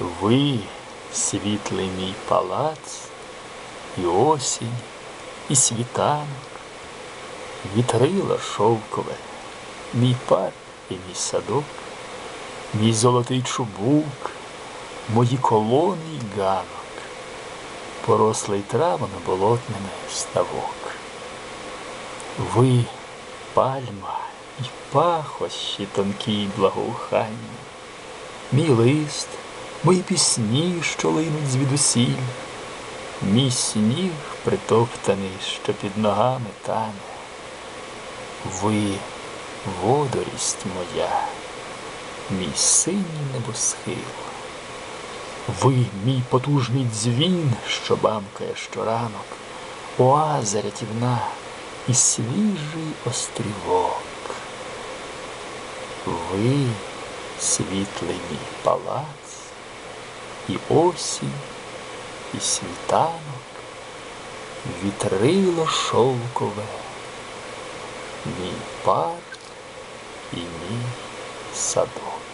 Ви, світлий мій палац, і осінь, і світанок, вітрило шовкове, мій парк і мій садок, мій золотий чубук, мої колони й ганок, порослий травами болотними ставок. Ви пальма і пахощі тонкі й благоуханні, мій лист, мої пісні, що линуть звідусіль, мій сніг притоптаний, що під ногами тане. Ви водорість моя, мій синій небосхил. Ви мій потужний дзвін, що бамкає щоранок, оаза рятівна і свіжий острівок. Ви світлий мій палац, і осінь, і світанок, вітрило шовкове, мій парк і мій садок.